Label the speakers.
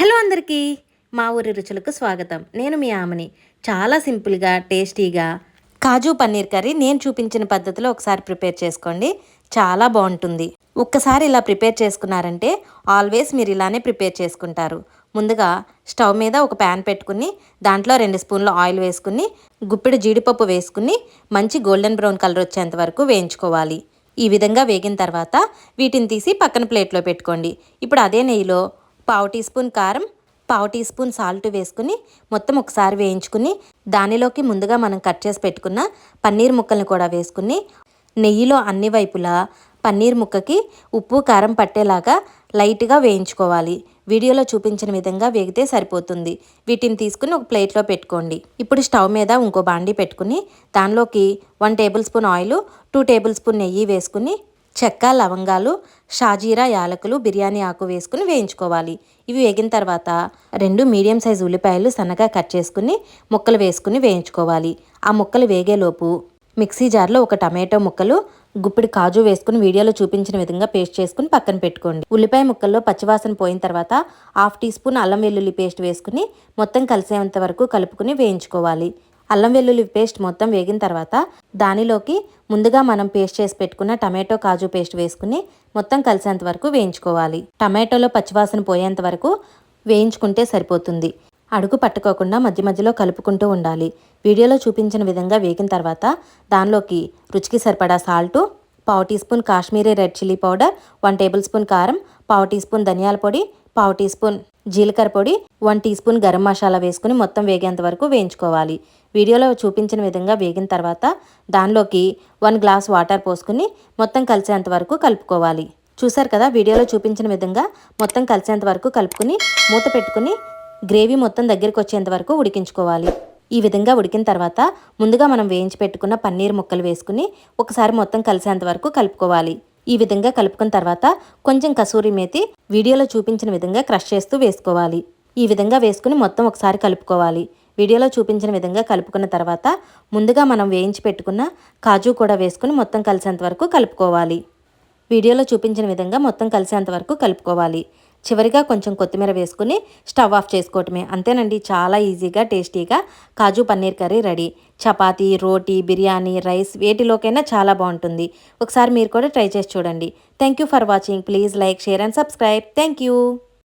Speaker 1: Hello అందరికీ మా ఊరి రుచులకు స్వాగతం. నేను మీ ఆమెని. చాలా సింపుల్గా టేస్టీగా కాజు పన్నీర్ కర్రీ నేను చూపించిన పద్ధతిలో ఒకసారి ప్రిపేర్ చేసుకోండి. చాలా బాగుంటుంది. ఒక్కసారి ఇలా ప్రిపేర్ చేసుకున్నారంటే ఆల్వేస్ మీరు ఇలానే ప్రిపేర్ చేసుకుంటారు. ముందుగా స్టవ్ మీద ఒక ప్యాన్ పెట్టుకుని దాంట్లో రెండు స్పూన్లు ఆయిల్ వేసుకుని గుప్పిడి జీడిపప్పు వేసుకుని మంచి గోల్డెన్ బ్రౌన్ కలర్ వచ్చేంత వరకు వేయించుకోవాలి. ఈ విధంగా వేగిన తర్వాత వీటిని తీసి పక్కన ప్లేట్లో పెట్టుకోండి. ఇప్పుడు అదే నెయ్యిలో పావు టీ స్పూన్ కారం పావు టీ స్పూన్ సాల్ట్ వేసుకుని మొత్తం ఒకసారి వేయించుకుని దానిలోకి ముందుగా మనం కట్ చేసి పెట్టుకున్న పన్నీర్ ముక్కల్ని కూడా వేసుకుని నెయ్యిలో అన్ని వైపులా పన్నీర్ ముక్కకి ఉప్పు కారం పట్టేలాగా లైట్గా వేయించుకోవాలి. వీడియోలో చూపించిన విధంగా వేగితే సరిపోతుంది. వీటిని తీసుకుని ఒక ప్లేట్లో పెట్టుకోండి. ఇప్పుడు స్టవ్ మీద ఇంకో బాండీ పెట్టుకుని దానిలోకి one tablespoon oil two tablespoon నెయ్యి వేసుకుని చెక్క లవంగాలు షాజీరా యాలకులు బిర్యానీ ఆకు వేసుకుని వేయించుకోవాలి. ఇవి వేగిన తర్వాత రెండు మీడియం సైజు ఉల్లిపాయలు సన్నగా కట్ చేసుకుని ముక్కలు వేసుకుని వేయించుకోవాలి. ఆ ముక్కలు వేగేలోపు మిక్సీ జార్లో ఒక టమాటో ముక్కలు గుప్పిడి కాజు వేసుకుని వీడియోలో చూపించిన విధంగా పేస్ట్ చేసుకుని పక్కన పెట్టుకోండి. ఉల్లిపాయ ముక్కల్లో పచ్చివాసన పోయిన తర్వాత హాఫ్ టీ స్పూన్ అల్లం వెల్లుల్లి పేస్ట్ వేసుకుని మొత్తం కలిసేంత వరకు కలుపుకుని వేయించుకోవాలి. అల్లం వెల్లుల్లి పేస్ట్ మొత్తం వేగిన తర్వాత దానిలోకి ముందుగా మనం పేస్ట్ చేసి పెట్టుకున్న టమాటో కాజు పేస్ట్ వేసుకుని మొత్తం కలిసేంత వరకు వేయించుకోవాలి. టమాటోలో పచ్చివాసన పోయేంత వరకు వేయించుకుంటే సరిపోతుంది. అడుగు పట్టుకోకుండా మధ్య మధ్యలో కలుపుకుంటూ ఉండాలి. వీడియోలో చూపించిన విధంగా వేగిన తర్వాత దానిలోకి రుచికి సరిపడా సాల్టు పావు teaspoon Kashmiri red chilli powder one tablespoon కారం పావు టీ స్పూన్ ధనియాల పొడి పావు టీ స్పూన్ జీలకర్ర పొడి one teaspoon garam masala వేసుకుని మొత్తం వేగేంత వరకు వేయించుకోవాలి. వీడియోలో చూపించిన విధంగా వేగిన తర్వాత దానిలోకి వన్ గ్లాస్ వాటర్ పోసుకుని మొత్తం కలిసేంత వరకు కలుపుకోవాలి. చూసారు కదా వీడియోలో చూపించిన విధంగా మొత్తం కలిసేంత వరకు కలుపుకుని మూత పెట్టుకుని గ్రేవీ మొత్తం దగ్గరికి వచ్చేంత వరకు ఉడికించుకోవాలి. ఈ విధంగా ఉడికిన తర్వాత ముందుగా మనం వేయించి పెట్టుకున్న పన్నీర్ ముక్కలు వేసుకుని ఒకసారి మొత్తం కలిసేంత వరకు కలుపుకోవాలి. ఈ విధంగా కలుపుకున్న తర్వాత కొంచెం కసూరి మేతి వీడియోలో చూపించిన విధంగా క్రష్ చేస్తూ వేసుకోవాలి. ఈ విధంగా వేసుకుని మొత్తం ఒకసారి కలుపుకోవాలి. వీడియోలో చూపించిన విధంగా కలుపుకున్న తర్వాత ముందుగా మనం వేయించి పెట్టుకున్న కాజు కూడా వేసుకుని మొత్తం కలిసేంత వరకు కలుపుకోవాలి. వీడియోలో చూపించిన విధంగా మొత్తం కలిసేంత వరకు కలుపుకోవాలి. చివరిగా కొంచెం కొత్తిమీర వేసుకుని స్టవ్ ఆఫ్ చేసుకోవటమే. అంతేనండి చాలా ఈజీగా టేస్టీగా kaju paneer curry ready. Chapati roti biryani rice వేటిలోకైనా చాలా బాగుంటుంది. ఒకసారి మీరు కూడా ట్రై చేసి చూడండి. Thank you for watching please like share and subscribe thank you